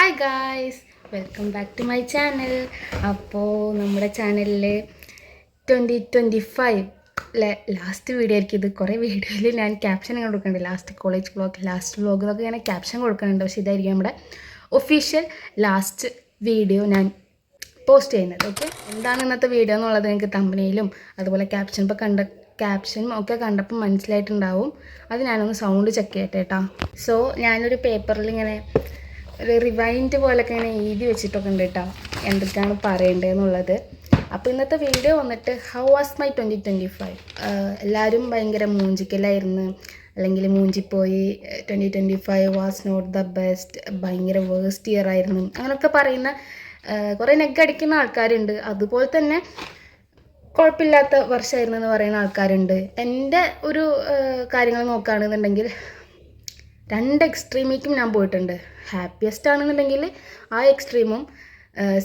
Hi guys welcome back to my channel അപ്പോൾ നമ്മുടെ ചാനലിൽ twenty twenty five last video ആയിരിക്കും. ഇത് കുറേ വീഡിയോയിൽ ഞാൻ ക്യാപ്ഷൻ കൊടുക്കുന്നുണ്ട്. Last college vlog last vlog എന്നൊക്കെ ഇങ്ങനെ ക്യാപ്ഷൻ കൊടുക്കുന്നുണ്ട്. പക്ഷേ ഇതായിരിക്കും നമ്മുടെ ഒഫീഷ്യൽ ലാസ്റ്റ് വീഡിയോ ഞാൻ പോസ്റ്റ് ചെയ്യുന്നത്. ഓക്കെ എന്താണ് ഇന്നത്തെ വീഡിയോ എന്നുള്ളത് നിങ്ങൾക്ക് തമ്പനയിലും അതുപോലെ ക്യാപ്ഷൻ ഇപ്പോൾ കണ്ട ക്യാപ്ഷനും ഒക്കെ കണ്ടപ്പോൾ മനസ്സിലായിട്ടുണ്ടാവും. അത് ഞാനൊന്ന് സൗണ്ട് ചെക്ക് ചെയ്യട്ടെ കേട്ടോ സോ ഞാനൊരു പേപ്പറിൽ ഇങ്ങനെ ഒരു റിവൈൻഡ് പോലൊക്കെ ഇങ്ങനെ എഴുതി വെച്ചിട്ടൊക്കെ ഉണ്ട് കേട്ടോ എന്തൊക്കെയാണ് പറയേണ്ടതെന്നുള്ളത്. അപ്പോൾ ഇന്നത്തെ വീഡിയോ വന്നിട്ട് how was my twenty twenty five എല്ലാവരും ഭയങ്കര മൂഞ്ചിക്കലായിരുന്നു. അല്ലെങ്കിൽ മൂഞ്ചിപ്പോയി twenty twenty five was not the best ഭയങ്കര വേസ്റ്റ് ഇയർ ആയിരുന്നു. അങ്ങനെയൊക്കെ പറയുന്ന കുറേ നെഗ് അടിക്കുന്ന ആൾക്കാരുണ്ട്. അതുപോലെ തന്നെ കുഴപ്പമില്ലാത്ത വർഷമായിരുന്നു എന്ന് പറയുന്ന ആൾക്കാരുണ്ട്. എന്റെ ഒരു കാര്യങ്ങൾ നോക്കുകയാണെന്നുണ്ടെങ്കിൽ രണ്ട് എക്സ്ട്രീമിലേക്കും ഞാൻ പോയിട്ടുണ്ട്. ഹാപ്പിയസ്റ്റ് ആണെന്നുണ്ടെങ്കിൽ ആ എക്സ്ട്രീമും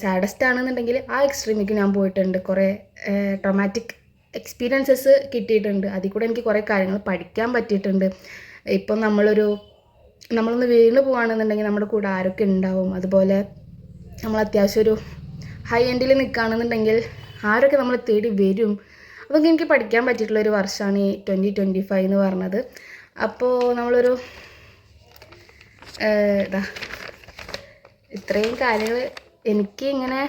സാഡസ്റ്റ് ആണെന്നുണ്ടെങ്കിൽ ആ എക്സ്ട്രീമിലേക്ക് ഞാൻ പോയിട്ടുണ്ട്. കുറേ ട്രൊമാറ്റിക് എക്സ്പീരിയൻസസ് കിട്ടിയിട്ടുണ്ട്. അതിൽ കൂടെ എനിക്ക് കുറേ കാര്യങ്ങൾ പഠിക്കാൻ പറ്റിയിട്ടുണ്ട്. ഇപ്പം നമ്മളൊരു നമ്മളൊന്ന് വീണ് പോവുകയാണെന്നുണ്ടെങ്കിൽ നമ്മുടെ കൂടെ ആരൊക്കെ ഉണ്ടാവും? അതുപോലെ നമ്മൾ അത്യാവശ്യം ഒരു ഹൈ എൻഡിൽ നിൽക്കുകയാണെന്നുണ്ടെങ്കിൽ ആരൊക്കെ നമ്മളെ തേടി വരും? അതൊക്കെ എനിക്ക് പഠിക്കാൻ പറ്റിയിട്ടുള്ള ഒരു വർഷമാണ് ഈ ട്വന്റി ട്വന്റി ഫൈവ് എന്ന് പറഞ്ഞത്. അപ്പോൾ നമ്മളൊരു ഇതാ. ഇത്രയും കാര്യങ്ങൾ എനിക്ക് ഇങ്ങനെ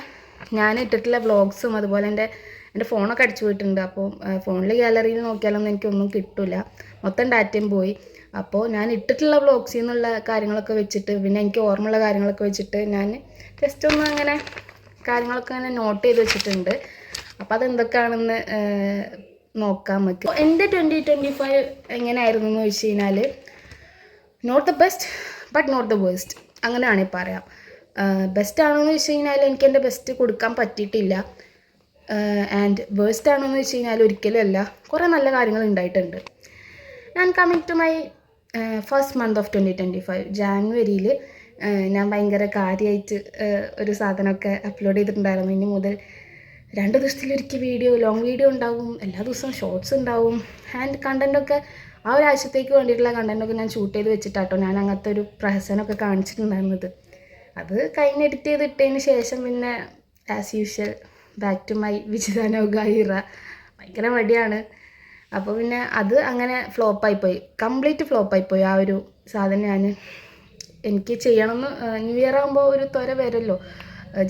ഞാൻ ഇട്ടിട്ടുള്ള വ്ളോഗ്സും അതുപോലെ എന്റെ എന്റെ ഫോണൊക്കെ അടിച്ചു പോയിട്ടുണ്ട്. അപ്പോൾ ഫോണിൽ ഗാലറിയിൽ നോക്കിയാലൊന്നും എനിക്കൊന്നും കിട്ടില്ല മൊത്തം ഡാറ്റയും പോയി. അപ്പോൾ ഞാൻ ഇട്ടിട്ടുള്ള വ്ളോഗ്സിൽ നിന്നുള്ള കാര്യങ്ങളൊക്കെ വെച്ചിട്ട് പിന്നെ എനിക്ക് ഓർമ്മയുള്ള കാര്യങ്ങളൊക്കെ വെച്ചിട്ട് ഞാൻ ജസ്റ്റ് ഒന്ന് അങ്ങനെ കാര്യങ്ങളൊക്കെ അങ്ങനെ നോട്ട് ചെയ്ത് വെച്ചിട്ടുണ്ട്. അപ്പോൾ അതെന്തൊക്കെയാണെന്ന് നോക്കാം നമുക്ക്. എന്റെ ട്വന്റി ട്വന്റി ഫൈവ് എങ്ങനെയായിരുന്നു എന്ന് വെച്ച് കഴിഞ്ഞാൽ not the best but not the waste അങ്ങനെ ആണെങ്കിൽ പറയാം ബെസ്റ്റ് ആണെന്ന് വെച്ച് കഴിഞ്ഞാൽ എനിക്ക് എന്റെ ബെസ്റ്റ് കൊടുക്കാൻ പറ്റിയിട്ടില്ല. ആൻഡ് വേസ്റ്റ് എന്ന് വെച്ച് കഴിഞ്ഞാൽ ഒരിക്കലും അല്ല. കുറേ നല്ല കാര്യങ്ങൾ ഉണ്ടായിട്ടുണ്ട്. ഞാൻ coming to my first month of twenty twenty five ജാനുവരിയിൽ ഞാൻ ഭയങ്കര കാര്യമായിട്ട് ഒരു സാധനമൊക്കെ അപ്ലോഡ് ചെയ്തിട്ടുണ്ടായിരുന്നു. ഇനി മുതൽ രണ്ട് ദിവസത്തിലൊരിക്കൽ വീഡിയോ ലോങ് വീഡിയോ ഉണ്ടാവും. എല്ലാ ദിവസവും ഷോർട്സ് ഉണ്ടാവും. ആൻഡ് കണ്ടന്റൊക്കെ ആ ഒരാഴ്ചത്തേക്ക് വേണ്ടിയിട്ടുള്ള കണ്ടന്റൊക്കെ ഞാൻ ഷൂട്ട് ചെയ്ത് വെച്ചിട്ടാട്ടോ ഞാൻ അങ്ങനത്തെ ഒരു പ്രഹസനമൊക്കെ കാണിച്ചിട്ടുണ്ടായിരുന്നത്. അത് കഴിഞ്ഞ് എഡിറ്റ് ചെയ്ത് ഇട്ടതിന് ശേഷം പിന്നെ as usual back to my വിജിതാനോഗായിറ ഭയങ്കര മടിയാണ്. അപ്പോൾ പിന്നെ അത് അങ്ങനെ ഫ്ലോപ്പായിപ്പോയി കംപ്ലീറ്റ് ഫ്ലോപ്പായിപ്പോയി ആ ഒരു സാധനം ഞാൻ എനിക്ക് ചെയ്യണമെന്ന് ന്യൂ ഇയർ ആകുമ്പോൾ ഒരു ത്വര വരുമല്ലോ.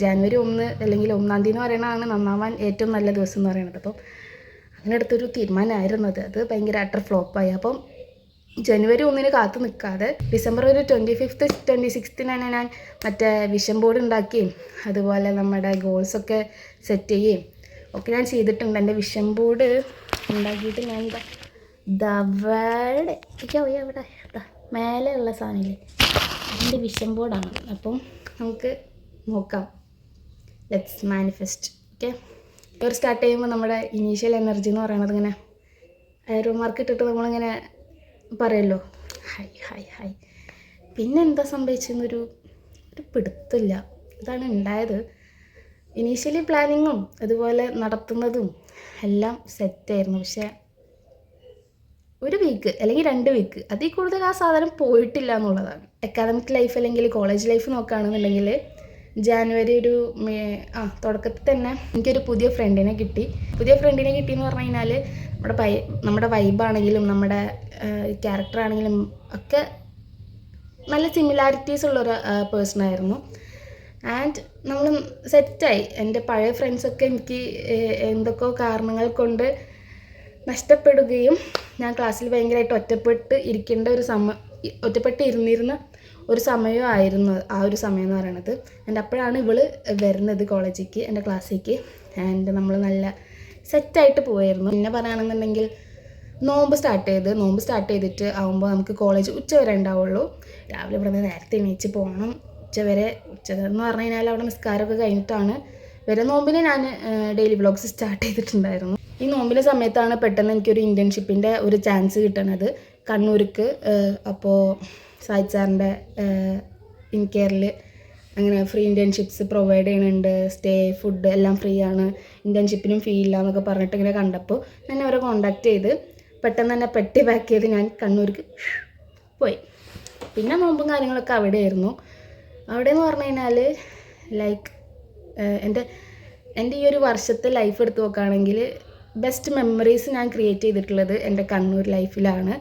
ജാനുവരി ഒന്ന് അല്ലെങ്കിൽ ഒന്നാം തീയതി എന്ന് പറയുന്നതാണ് നന്നാവാൻ ഏറ്റവും നല്ല ദിവസം എന്ന് പറയുന്നത്. അപ്പം അങ്ങനെ എടുത്തൊരു തീരുമാനമായിരുന്നു അത് ഭയങ്കര അട്ടർ ഫ്ലോപ്പായി. അപ്പം ജനുവരി ഒന്നിന് കാത്തു നിൽക്കാതെ ഡിസംബർ ഒരു ട്വന്റി ഫിഫ്ത്ത് ട്വന്റി സിക്സ്തിനാണ് ഞാൻ മറ്റേ വിഷൻ ബോർഡ് ഉണ്ടാക്കുകയും അതുപോലെ നമ്മുടെ ഗോൾസൊക്കെ സെറ്റ് ചെയ്യുകയും ഒക്കെ ഞാൻ ചെയ്തിട്ടുണ്ട്. എന്റെ വിഷൻ ബോർഡ് ഉണ്ടാക്കിയിട്ട് ഞാൻ എന്താ ദവടെ എവിടെ മേലെ ഉള്ള സാധനമില്ലേ? അതിന്റെ വിഷൻ ബോർഡാണ് അപ്പം നമുക്ക് നോക്കാം. ലെറ്റ്സ് മാനിഫെസ്റ്റ് ഓക്കെ ഒരു സ്റ്റാർട്ട് ചെയ്യുമ്പോൾ നമ്മുടെ ഇനീഷ്യൽ എനർജി എന്ന് പറയുന്നത് ഇങ്ങനെ ഒരു മാർക്ക് ഇട്ടിട്ട് നമ്മളിങ്ങനെ പറയല്ലോ ഹൈ ഹൈ ഹൈ. പിന്നെ എന്താ സംഭവിച്ചെന്നൊരു ഒരു പിടുത്തില്ല. ഇതാണ് ഉണ്ടായത് ഇനീഷ്യലി പ്ലാനിങ്ങും അതുപോലെ നടത്തുന്നതും എല്ലാം സെറ്റായിരുന്നു പക്ഷേ ഒരു വീക്ക് അല്ലെങ്കിൽ രണ്ട് വീക്ക് അതിൽ കൂടുതൽ ആ സാധനം പോയിട്ടില്ല എന്നുള്ളതാണ്. അക്കാദമിക് ലൈഫ് അല്ലെങ്കിൽ കോളേജ് ലൈഫ് നോക്കുകയാണെന്നുണ്ടെങ്കിൽ ജാനുവരി ഒരു ആ തുടക്കത്തിൽ തന്നെ എനിക്കൊരു പുതിയ ഫ്രണ്ടിനെ കിട്ടി. പുതിയ ഫ്രണ്ടിനെ കിട്ടിയെന്ന് പറഞ്ഞു കഴിഞ്ഞാൽ നമ്മുടെ പൈ നമ്മുടെ വൈബാണെങ്കിലും നമ്മുടെ ക്യാരക്ടർ ആണെങ്കിലും ഒക്കെ നല്ല സിമിലാരിറ്റീസ് ഉള്ളൊരു പേഴ്സൺ ആയിരുന്നു. ആൻഡ് നമ്മൾ സെറ്റായി എന്റെ പഴയ ഫ്രണ്ട്സൊക്കെ എനിക്ക് എന്തൊക്കെയോ കാരണങ്ങൾ കൊണ്ട് നഷ്ടപ്പെടുകയും ഞാൻ ക്ലാസ്സിൽ ഭയങ്കരമായിട്ട് ഒറ്റപ്പെട്ട് ഇരിക്കേണ്ട ഒരു സമ ഒറ്റപ്പെട്ട് ഇരുന്നിരുന്ന ഒരു സമയമായിരുന്നു ആ ഒരു സമയം എന്ന് പറയണത്. ആൻഡ് അപ്പോഴാണ് ഇവൾ വരുന്നത് കോളേജിലേക്ക് എന്റെ ക്ലാസ്സിലേക്ക്. ആൻഡ് നമ്മൾ നല്ല സെറ്റായിട്ട് പോയായിരുന്നു. പിന്നെ പറയുകയാണെന്നുണ്ടെങ്കിൽ നോമ്പ് സ്റ്റാർട്ട് ചെയ്ത് നോമ്പ് സ്റ്റാർട്ട് ചെയ്തിട്ട് ആകുമ്പോൾ നമുക്ക് കോളേജ് ഉച്ച വരെ ഉണ്ടാവുള്ളൂ. രാവിലെ ഇവിടെ നേരത്തെ എണീച്ച് പോകണം. ഉച്ച വരെ ഉച്ച എന്ന് പറഞ്ഞു കഴിഞ്ഞാൽ അവിടെ നിസ്കാരമൊക്കെ കഴിഞ്ഞിട്ടാണ്. വരെ നോമ്പിനെ ഞാൻ ഡെയിലി വ്ളോഗ്സ് സ്റ്റാർട്ട് ചെയ്തിട്ടുണ്ടായിരുന്നു. ഈ നോമ്പിന്റെ സമയത്താണ് പെട്ടെന്ന് എനിക്കൊരു ഇന്റേൺഷിപ്പിന്റെ ഒരു ചാൻസ് കിട്ടണത് കണ്ണൂർക്ക് അപ്പോൾ സായി സാറിന്റെ ഇൻ കെയറിൽ അങ്ങനെ ഫ്രീ ഇന്റേൺഷിപ്സ് പ്രൊവൈഡ് ചെയ്യുന്നുണ്ട് സ്റ്റേ ഫുഡ് എല്ലാം ഫ്രീ ആണ്. ഇന്റേൺഷിപ്പിനും ഫീ ഇല്ല എന്നൊക്കെ പറഞ്ഞിട്ട് ഇങ്ങനെ കണ്ടപ്പോൾ ഞാൻ അവരെ കോണ്ടാക്ട് ചെയ്ത് പെട്ടെന്ന് തന്നെ പെട്ടി പാക്ക് ചെയ്ത് ഞാൻ കണ്ണൂർക്ക് പോയി. പിന്നെ നോമ്പും കാര്യങ്ങളൊക്കെ അവിടെയായിരുന്നു. അവിടെ എന്ന് പറഞ്ഞു കഴിഞ്ഞാൽ ലൈക്ക് എന്റെ എന്റെ ഈ ഒരു വർഷത്തെ ലൈഫ് എടുത്ത് നോക്കുകയാണെങ്കിൽ ബെസ്റ്റ് മെമ്മറീസ് ഞാൻ ക്രിയേറ്റ് ചെയ്തിട്ടുള്ളത് എന്റെ കണ്ണൂർ ലൈഫിലാണ്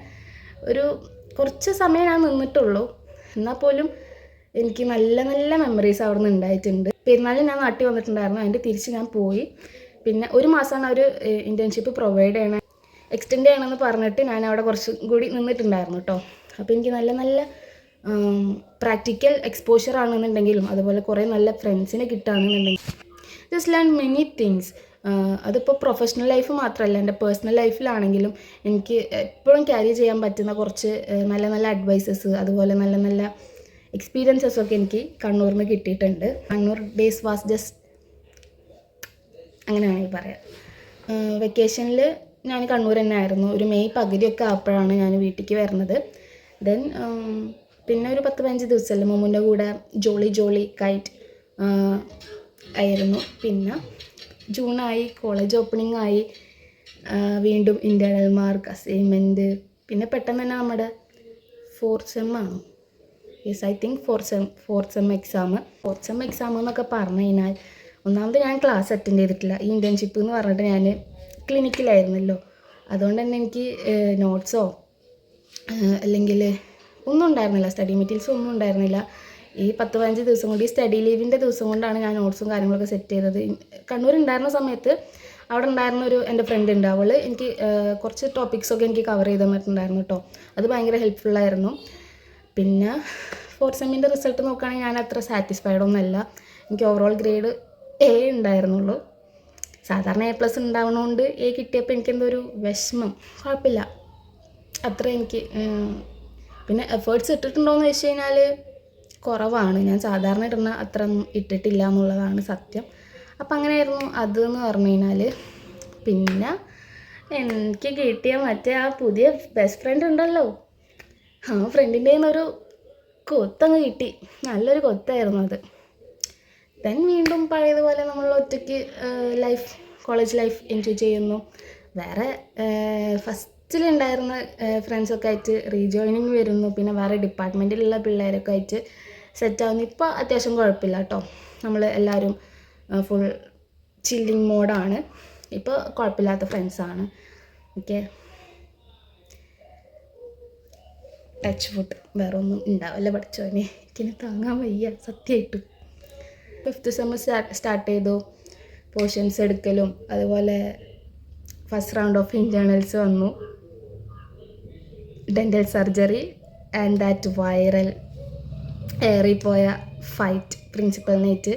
ഒരു കുറച്ച് സമയം ഞാൻ നിന്നിട്ടുള്ളൂ. എന്നാൽ പോലും എനിക്ക് നല്ല നല്ല മെമ്മറീസ് അവിടെ നിന്ന് ഉണ്ടായിട്ടുണ്ട്. പെരുന്നാളിന് ഞാൻ നാട്ടിൽ വന്നിട്ടുണ്ടായിരുന്നു. അതിന്റെ തിരിച്ച് ഞാൻ പോയി. പിന്നെ ഒരു മാസമാണ് അവർ ഇന്റേൺഷിപ്പ് പ്രൊവൈഡ് ചെയ്യണേ. എക്സ്റ്റെൻഡ് ചെയ്യണമെന്ന് പറഞ്ഞിട്ട് ഞാൻ അവിടെ കുറച്ചും കൂടി നിന്നിട്ടുണ്ടായിരുന്നു കേട്ടോ. അപ്പോൾ എനിക്ക് നല്ല നല്ല പ്രാക്ടിക്കൽ എക്സ്പോഷർ ആണെന്നുണ്ടെങ്കിലും അതുപോലെ കുറേ നല്ല ഫ്രണ്ട്സിനെ കിട്ടുകയാണെന്നുണ്ടെങ്കിൽ ജസ്റ്റ് ലേൺ മെനി തിങ്സ് അതിപ്പോൾ പ്രൊഫഷണൽ ലൈഫ് മാത്രമല്ല എന്റെ പേഴ്സണൽ ലൈഫിലാണെങ്കിലും എനിക്ക് എപ്പോഴും ക്യാരി ചെയ്യാൻ പറ്റുന്ന കുറച്ച് നല്ല നല്ല അഡ്വൈസസ് അതുപോലെ നല്ല നല്ല എക്സ്പീരിയൻസസ് ഒക്കെ എനിക്ക് കണ്ണൂരിൽ നിന്ന് കിട്ടിയിട്ടുണ്ട്. കണ്ണൂർ ഡേയ്സ് വാസ് ജസ്റ്റ് അങ്ങനെ വേണമെങ്കിൽ പറയാം. വെക്കേഷനിൽ ഞാൻ കണ്ണൂർ തന്നെ ആയിരുന്നു. ഒരു മെയ് പകുതിയൊക്കെ ആയപ്പോഴാണ് ഞാൻ വീട്ടിലേക്ക് വരുന്നത്. ദെൻ പിന്നെ ഒരു പത്ത് പതിനഞ്ച് ദിവസമല്ലേ മമ്മുന്റെ കൂടെ ജോളി ജോളി കൈറ്റ് ആയിരുന്നു. പിന്നെ ജൂണായി കോളേജ് ഓപ്പണിംഗ് ആയി വീണ്ടും ഇന്റേർണൽ മാർക്ക് അസൈൻമെന്റ് പിന്നെ പെട്ടെന്ന് തന്നെ നമ്മുടെ ഫോർത്ത് സെം ആണോ. Yes I think fourth sem fourth sem exam fourth sem exam എന്നൊക്കെ പറഞ്ഞു കഴിഞ്ഞാൽ ഒന്നാമത് ഞാൻ ക്ലാസ് അറ്റൻഡ് ചെയ്തിട്ടില്ല. ഈ ഇന്റേൺഷിപ്പ് എന്ന് പറഞ്ഞിട്ട് ഞാൻ ക്ലിനിക്കിലായിരുന്നല്ലോ അതുകൊണ്ട് തന്നെ എനിക്ക് നോട്ട്സോ അല്ലെങ്കിൽ ഒന്നും ഉണ്ടായിരുന്നില്ല. സ്റ്റഡി മെറ്റീരിയൽസ് ഒന്നും ഉണ്ടായിരുന്നില്ല. ഈ പത്ത് പതിനഞ്ച് ദിവസം കൊണ്ട് ഈ സ്റ്റഡി ലീവിന്റെ ദിവസം കൊണ്ടാണ് ഞാൻ നോട്ട്സും കാര്യങ്ങളൊക്കെ സെറ്റ് ചെയ്തത്. കണ്ണൂർ ഉണ്ടായിരുന്ന സമയത്ത് അവിടെ ഉണ്ടായിരുന്ന ഒരു എന്റെ ഫ്രണ്ട് ഉണ്ട്. അവൾ എനിക്ക് കുറച്ച് ടോപ്പിക്സൊക്കെ എനിക്ക് കവർ ചെയ്ത് തന്നിട്ടുണ്ടായിരുന്നു കേട്ടോ അത് ഭയങ്കര ഹെൽപ്ഫുള്ളായിരുന്നു പിന്നെ ഫോർത്ത് സെമ്മിന്റെ റിസൾട്ട് നോക്കുകയാണെങ്കിൽ ഞാൻ അത്ര സാറ്റിസ്ഫൈഡ് ഒന്നുമല്ല എനിക്ക് ഓവറോൾ ഗ്രേഡ് എ ഉണ്ടായിരുന്നുള്ളൂ. സാധാരണ എ പ്ലസ് ഉണ്ടാവണോണ്ട് എ കിട്ടിയപ്പോൾ എനിക്കെന്തോ ഒരു വിഷമം. കുഴപ്പമില്ല. അത്ര എനിക്ക് പിന്നെ എഫേർട്സ് ഇട്ടിട്ടുണ്ടോയെന്ന് വെച്ച് കഴിഞ്ഞാൽ കുറവാണ്. ഞാൻ സാധാരണ ഇടുന്ന അത്ര ഇട്ടിട്ടില്ല എന്നുള്ളതാണ് സത്യം. അപ്പം അങ്ങനെയായിരുന്നു അത് എന്ന് പറഞ്ഞു കഴിഞ്ഞാൽ പിന്നെ എനിക്ക് കിട്ടിയ മറ്റേ ആ പുതിയ ബെസ്റ്റ് ഫ്രണ്ട് ഉണ്ടല്ലോ. ആ ഫ്രണ്ടിന്റെ ഒരു കൊത്തങ്ങ് കിട്ടി. നല്ലൊരു കൊത്തായിരുന്നു അത്. ദെൻ വീണ്ടും പഴയതുപോലെ നമ്മൾ ഒറ്റയ്ക്ക് ലൈഫ് കോളേജ് ലൈഫ് എൻജോയ് ചെയ്യുന്നു. വേറെ ഫസ്റ്റിലുണ്ടായിരുന്ന ഫ്രണ്ട്സൊക്കെ ആയിട്ട് റീജോയിനിങ് വരുന്നു. പിന്നെ വേറെ ഡിപ്പാർട്ട്മെന്റിലുള്ള പിള്ളേരൊക്കെ ആയിട്ട് സെറ്റാവുന്നു ഇപ്പോൾ അത്യാവശ്യം കുഴപ്പമില്ല കേട്ടോ നമ്മൾ എല്ലാവരും ഫുൾ ചില്ലിങ് മോഡാണ് ഇപ്പോൾ കുഴപ്പമില്ലാത്ത ഫ്രണ്ട്സാണ് ഓക്കെ ടച്ച് ഫുഡ് വേറെ ഒന്നും ഉണ്ടാവില്ല പഠിച്ചോനെ എനിക്കിനി താങ്ങാൻ വയ്യ സത്യമായിട്ടും ഫിഫ്ത്ത് സെമ്മർ സ്റ്റാർട്ട് ചെയ്തു. പോർഷൻസ് എടുക്കലും. അതുപോലെ ഫസ്റ്റ് റൗണ്ട് ഓഫ് ഇന്റേണൽസ് വന്നു. Dental surgery and that viral ഏറിപ്പോയ fight പ്രിൻസിപ്പലിനായിട്ട്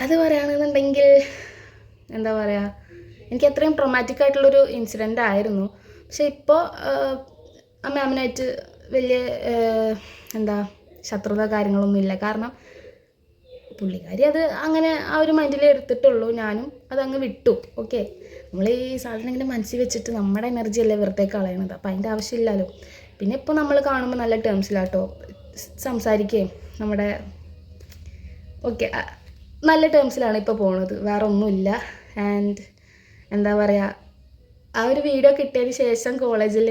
അത് പറയുകയാണെന്നുണ്ടെങ്കിൽ എന്താ പറയുക എനിക്ക് അത്രയും ട്രൊമാറ്റിക് ആയിട്ടുള്ളൊരു ഇൻസിഡന്റ് ആയിരുന്നു. പക്ഷെ ഇപ്പോൾ ആ മാമിനായിട്ട് വലിയ എന്താ ശത്രുത കാര്യങ്ങളൊന്നും ഇല്ല. കാരണം പുള്ളിക്കാരി അത് അങ്ങനെ ആ ഒരു മൈൻഡിൽ എടുത്തിട്ടുള്ളൂ. ഞാനും അതങ്ങ് വിട്ടു. ഓക്കെ നമ്മൾ ഈ സാധനം ഇങ്ങനെ മനസ്സിൽ വെച്ചിട്ട് നമ്മുടെ എനർജി അല്ലേ വെറുതെ കളയണത്? അപ്പം അതിന്റെ ആവശ്യമില്ലല്ലോ. പിന്നെ ഇപ്പോൾ നമ്മൾ കാണുമ്പോൾ നല്ല ടേംസിലാട്ടോ സംസാരിക്കുകയും നമ്മുടെ ഓക്കെ നല്ല ടേംസിലാണ് ഇപ്പോൾ പോണത്. വേറെ ഒന്നുമില്ല. ആൻഡ് എന്താ പറയുക ആ ഒരു വീഡിയോ കിട്ടിയതിന് ശേഷം കോളേജിൽ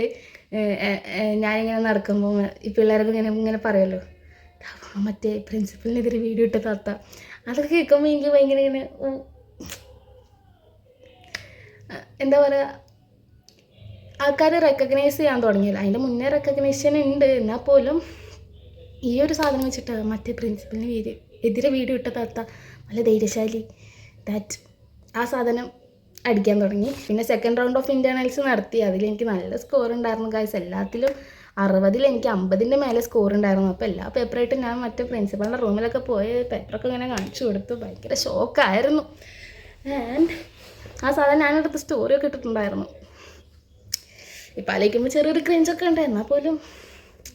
ഞാനിങ്ങനെ നടക്കുമ്പോൾ ഈ പിള്ളേരൊക്കെ ഇങ്ങനെ ഇങ്ങനെ പറയുമല്ലോ "ദാ മറ്റേ പ്രിൻസിപ്പലിനെതിരെ വീഡിയോ ഇട്ട താത്ത. അതൊക്കെ കേൾക്കുമ്പോൾ എനിക്ക് ഭയങ്കര ഇങ്ങനെ എന്താ പറയുക ആൾക്കാർ റെക്കഗ്നൈസ് ചെയ്യാൻ തുടങ്ങിയല്ലോ. അതിന്റെ മുന്നേ റെക്കഗ്നേഷൻ ഉണ്ട്. എന്നാൽ പോലും ഈ ഒരു സാധനം വെച്ചിട്ട് മറ്റേ പ്രിൻസിപ്പലിന് വീഡിയോ എതിരെ വീഡിയോ ഇട്ട താത്ത നല്ല ധൈര്യശാലി. ദാറ്റ് ആ സാധനം അടിക്കാൻ തുടങ്ങി. പിന്നെ സെക്കൻഡ് റൗണ്ട് ഓഫ് ഇന്റേർണൽസ് നടത്തി. അതിലെനിക്ക് നല്ല സ്കോർ ഉണ്ടായിരുന്നു ഗൈസ് എല്ലാത്തിലും അറുപതിൽ എനിക്ക് അമ്പതിന്റെ മേലെ സ്കോർ ഉണ്ടായിരുന്നു. അപ്പോൾ എല്ലാ പേപ്പറായിട്ടും ഞാൻ മറ്റേ പ്രിൻസിപ്പളിന്റെ റൂമിലൊക്കെ പോയി പേപ്പറൊക്കെ ഇങ്ങനെ കാണിച്ചു കൊടുത്തു. ഭയങ്കര ഷോക്കായിരുന്നു ആൻഡ് ആ സാധനം ഞാനെടുത്ത് സ്റ്റോറിയൊക്കെ ഇട്ടിട്ടുണ്ടായിരുന്നു. ഇപ്പം ആലോചിക്കുമ്പോൾ ചെറിയൊരു ക്രിഞ്ചൊക്കെ ഉണ്ട്. എന്നാൽ പോലും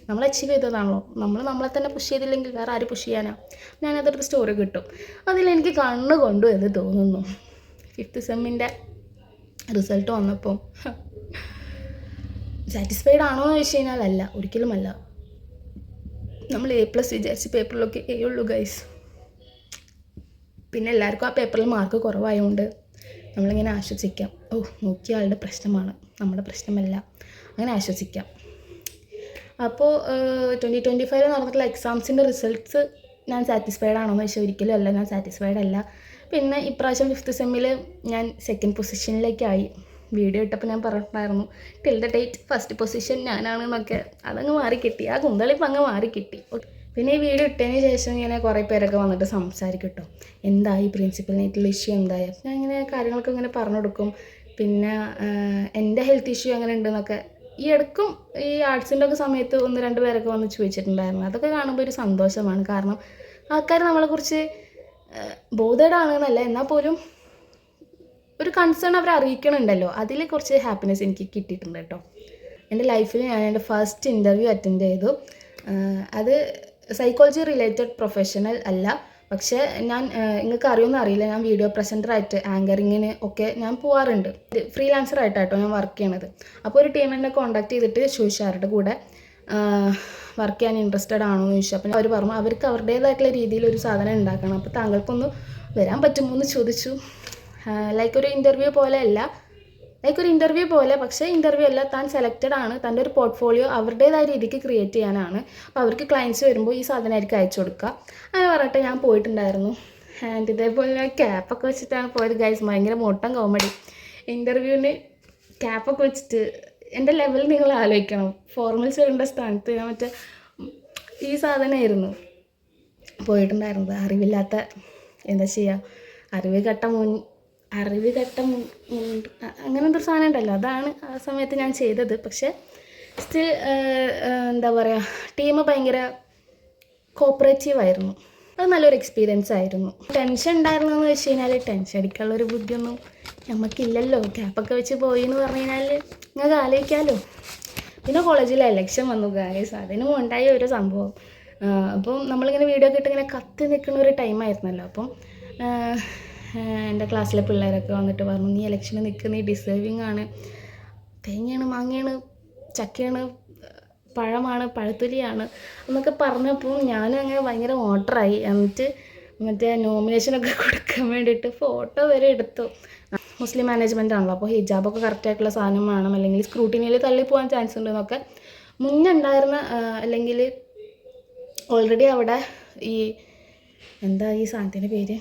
നമ്മൾ അച്ചീവ് ചെയ്തതാണല്ലോ. നമ്മൾ നമ്മളെ തന്നെ പുഷ് ചെയ്തില്ലെങ്കിൽ വേറെ ആര് പുഷ് ചെയ്യാനാ. ഞാനതൊരു സ്റ്റോറി കിട്ടും. അതിലെനിക്ക് കണ്ണ് കൊണ്ടു എന്ന് തോന്നുന്നു. ഫിഫ്ത്ത് സെമ്മിന്റെ റിസൾട്ട് വന്നപ്പോൾ സാറ്റിസ്ഫൈഡ് ആണോ എന്ന് ചോദിച്ചു കഴിഞ്ഞാൽ അല്ല. ഒരിക്കലുമല്ല നമ്മൾ എ പ്ലസ് വിചാരിച്ച് പേപ്പറിലൊക്കെ എ ഉള്ളൂ ഗൈസ് പിന്നെ എല്ലാവർക്കും ആ പേപ്പറിൽ മാർക്ക് കുറവായതുകൊണ്ട് നമ്മളിങ്ങനെ ആശ്വസിക്കാം. ഓ നോക്കിയ ആളുടെ പ്രശ്നമാണ്. നമ്മുടെ പ്രശ്നമല്ല. അങ്ങനെ ആശ്വസിക്കാം. അപ്പോൾ ട്വന്റി ട്വന്റി ഫൈവ് നടന്നിട്ടുള്ള എക്സാംസിന്റെ റിസൾട്ട്സ് ഞാൻ സാറ്റിസ്ഫൈഡ് ആണോ എന്ന് ചോദിച്ചാൽ ഒരിക്കലും അല്ല. ഞാൻ സാറ്റിസ്ഫൈഡ് അല്ല. പിന്നെ ഇപ്രാവശ്യം ഫിഫ്ത്ത് സെമ്മിൽ ഞാൻ സെക്കൻഡ് പൊസിഷനിലേക്കായി വീഡിയോ ഇട്ടപ്പോൾ ഞാൻ പറഞ്ഞിട്ടുണ്ടായിരുന്നു till the date first position ഞാനാണ് ഞാനാണെന്നൊക്കെ അതങ്ങ് മാറി കിട്ടി ആ കുന്തളിപ്പം അങ്ങ് മാറി കിട്ടി പിന്നെ ഈ വീഡിയോ ഇട്ടതിന് ശേഷം ഇങ്ങനെ കുറേ പേരൊക്കെ വന്നിട്ട് സംസാരിക്കും കേട്ടോ എന്തായി പ്രിൻസിപ്പലിനായിട്ടുള്ള ഇഷ്യൂ എന്തായി? ഞാൻ ഇങ്ങനെ കാര്യങ്ങളൊക്കെ ഇങ്ങനെ പറഞ്ഞു കൊടുക്കും. പിന്നെ എന്റെ ഹെൽത്ത് ഇഷ്യൂ അങ്ങനെ ഉണ്ടെന്നൊക്കെ ഈ ഇടയ്ക്കും ഈ ആർട്സിന്റെ ഒക്കെ സമയത്ത് ഒന്ന് രണ്ട് പേരൊക്കെ വന്ന് ചോദിച്ചിട്ടുണ്ടായിരുന്നു. അതൊക്കെ കാണുമ്പോൾ ഒരു സന്തോഷമാണ്. കാരണം ആൾക്കാർ നമ്മളെക്കുറിച്ച് ബോധേഡാണെന്നല്ല എന്നാൽ പോലും ഒരു കൺസേൺ അവർ അറിയിക്കണുണ്ടല്ലോ. അതിൽ കുറച്ച് ഹാപ്പിനെസ് എനിക്ക് കിട്ടിയിട്ടുണ്ട് കേട്ടോ. എന്റെ ലൈഫിൽ ഞാൻ എന്റെ ഫസ്റ്റ് ഇന്റർവ്യൂ അറ്റൻഡ് ചെയ്തു. അത് സൈക്കോളജി റിലേറ്റഡ് പ്രൊഫഷണൽ അല്ല. പക്ഷേ ഞാൻ നിങ്ങൾക്ക് അറിയുമെന്ന് അറിയില്ല ഞാൻ വീഡിയോ പ്രസന്ററായിട്ട് ആങ്കറിങ്ങിന് ഒക്കെ ഞാൻ പോവാറുണ്ട്. ഫ്രീലാൻസർ ആയിട്ടാട്ടോ ഞാൻ വർക്ക് ചെയ്യണത്. അപ്പോൾ ഒരു ടീമിനെ കോൺടാക്ട് ചെയ്തിട്ട് ചോദിച്ചാരുടെ കൂടെ വർക്ക് ചെയ്യാൻ ഇൻട്രസ്റ്റഡ് ആണോ? എന്ന് ചോദിച്ചു. അപ്പോൾ അവർ പറഞ്ഞു അവർക്ക് അവരുടേതായിട്ടുള്ള രീതിയിൽ ഒരു സാധനം ഉണ്ടാക്കണം. അപ്പോൾ താങ്കൾക്കൊന്ന് വരാൻ പറ്റുമോ? എന്ന് ചോദിച്ചു. ലൈക്ക് ഒരു ഇന്റർവ്യൂ പോലെ അല്ല. ലൈക്ക് ഒരു ഇന്റർവ്യൂ പോലെ പക്ഷേ ഇന്റർവ്യൂ അല്ല താൻ സെലക്റ്റഡ് ആണ്. തന്റെ ഒരു പോർട്ട്ഫോളിയോ അവരുടേതായ രീതിക്ക് ക്രിയേറ്റ് ചെയ്യാനാണ്. അപ്പോൾ അവർക്ക് ക്ലയൻസ് വരുമ്പോൾ ഈ സാധനമായിരിക്കും അയച്ചു കൊടുക്കുക. അങ്ങനെ പറഞ്ഞിട്ട് ഞാൻ പോയിട്ടുണ്ടായിരുന്നു. ആൻഡ് ഇതേപോലെ ക്യാപ്പൊക്കെ വെച്ചിട്ടാണ് പോയത് ഗൈസ് ഭയങ്കര മോട്ടം കോമഡി ഇന്റർവ്യൂവിന് ക്യാപ്പൊക്കെ വെച്ചിട്ട് എന്റെ ലെവൽ നിങ്ങൾ ആലോചിക്കണം. ഫോർമൽസ് വരേണ്ട സ്ഥാനത്ത് ഞാൻ മറ്റേ ഈ സാധനമായിരുന്നു പോയിട്ടുണ്ടായിരുന്നത്. അറിവില്ലാത്ത എന്താ ചെയ്യുക അറിവ് ഘട്ടം മുൻ അറിവ് ഘട്ടം അങ്ങനെ എന്തൊരു സാധനം ഉണ്ടല്ലോ. അതാണ് ആ സമയത്ത് ഞാൻ ചെയ്തത്. പക്ഷേ സ്റ്റിൽ എന്താ പറയുക ടീം ഭയങ്കര കോപ്പറേറ്റീവ് ആയിരുന്നു. അത് നല്ലൊരു എക്സ്പീരിയൻസ് ആയിരുന്നു. ടെൻഷൻ ഉണ്ടായിരുന്നു എന്ന് വെച്ച് കഴിഞ്ഞാൽ ടെൻഷൻ അടിക്കാനുള്ള ഒരു ബുദ്ധിയൊന്നും നമുക്കില്ലല്ലോ ക്യാപ്പൊക്കെ വെച്ച് പോയി എന്ന് പറഞ്ഞു കഴിഞ്ഞാൽ നിങ്ങൾക്ക് ആലോചിക്കാമല്ലോ പിന്നെ കോളേജിൽ എലക്ഷൻ വന്നു ഗായസ് അതിനും ഉണ്ടായ ഒരു സംഭവം. അപ്പം നമ്മളിങ്ങനെ വീഡിയോ ഇട്ട് ഇങ്ങനെ കത്തി നിൽക്കുന്ന ഒരു ടൈമായിരുന്നല്ലോ അപ്പം എന്റെ ക്ലാസ്സിലെ പിള്ളേരൊക്കെ വന്നിട്ട് പറഞ്ഞു നീ ഇലക്ഷന് നിൽക്കുന്ന നീ ഡിസേർവിങ് ആണ്. തേങ്ങയാണ് മാങ്ങയാണ് ചക്കയാണ് പഴമാണ് പഴത്തൊലിയാണ് എന്നൊക്കെ പറഞ്ഞപ്പോൾ ഞാനും അങ്ങനെ ഭയങ്കര ഓട്ടറായി എന്നിട്ട് മറ്റേ നോമിനേഷനൊക്കെ കൊടുക്കാൻ വേണ്ടിയിട്ട് ഫോട്ടോ വരെ എടുത്തു. മുസ്ലിം മാനേജ്മെന്റ് ആണല്ലോ അപ്പോൾ ഹിജാബൊക്കെ കറക്റ്റായിട്ടുള്ള സാധനം വേണം അല്ലെങ്കിൽ സ്ക്രൂട്ടിനിയിൽ തള്ളി പോകാൻ ചാൻസ് ഉണ്ട് എന്നൊക്കെ മുന്നേ ഉണ്ടായിരുന്ന അല്ലെങ്കിൽ ഓൾറെഡി അവിടെ ഈ എന്താ ഈ സാധനത്തിന്റെ പേര്?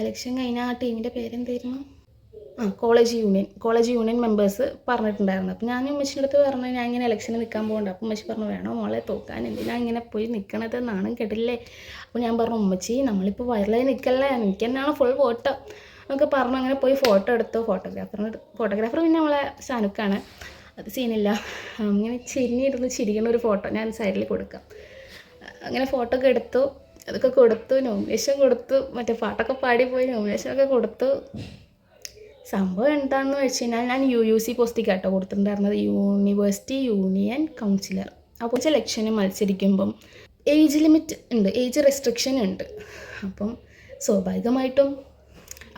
എലക്ഷൻ കഴിഞ്ഞ ആ ടീമിന്റെ പേരെന്തായിരുന്നു? ആ college union college union members പറഞ്ഞിട്ടുണ്ടായിരുന്നു. അപ്പം ഞാൻ ഉമ്മച്ചിന്റെ അടുത്ത് പറഞ്ഞു ഞാൻ ഇങ്ങനെ ഇലക്ഷന് നിൽക്കാൻ പോകണ്ട. അപ്പം ഉമ്മച്ചി പറഞ്ഞു വേണോ മോളെ തോക്കാൻ? എന്തിനാ ഇങ്ങനെ പോയി നിൽക്കണത് നാണം കെട്ടില്ലേ അപ്പോൾ ഞാൻ പറഞ്ഞു ഉമ്മച്ചി നമ്മളിപ്പോൾ വയറിലായി നിൽക്കല്ലേ എനിക്ക് തന്നെയാണ് ഫുൾ ഫോട്ടോ എന്നൊക്കെ പറഞ്ഞു അങ്ങനെ പോയി ഫോട്ടോ എടുത്തു. ഫോട്ടോഗ്രാഫറിന് ഫോട്ടോഗ്രാഫർ പിന്നെ നമ്മളെ ഷാനുക്കാണ് അത് സീനില്ല. അങ്ങനെ ചിരിഞ്ഞിരുന്ന് ചിരിക്കുന്ന ഒരു ഫോട്ടോ ഞാൻ സൈഡിൽ കൊടുക്കാം. അങ്ങനെ ഫോട്ടോ ഒക്കെ എടുത്തു. അതൊക്കെ കൊടുത്തു നോമിനേഷൻ കൊടുത്തു. മറ്റേ പാട്ടൊക്കെ പാടിപ്പോയി പോയി നോമിനേഷനൊക്കെ കൊടുത്തു. സംഭവം എന്താണെന്ന് വെച്ച് കഴിഞ്ഞാൽ ഞാൻ യു യു സി പോസ്റ്റിക്ക് കേട്ടോ കൊടുത്തിട്ടുണ്ടായിരുന്നത്. യൂണിവേഴ്സിറ്റി യൂണിയൻ കൗൺസിലർ അപ്പോൾ സെലക്ഷന് മത്സരിക്കുമ്പം ഏജ് ലിമിറ്റ് ഉണ്ട് ഏജ് റെസ്ട്രിക്ഷൻ ഉണ്ട്. അപ്പം സ്വാഭാവികമായിട്ടും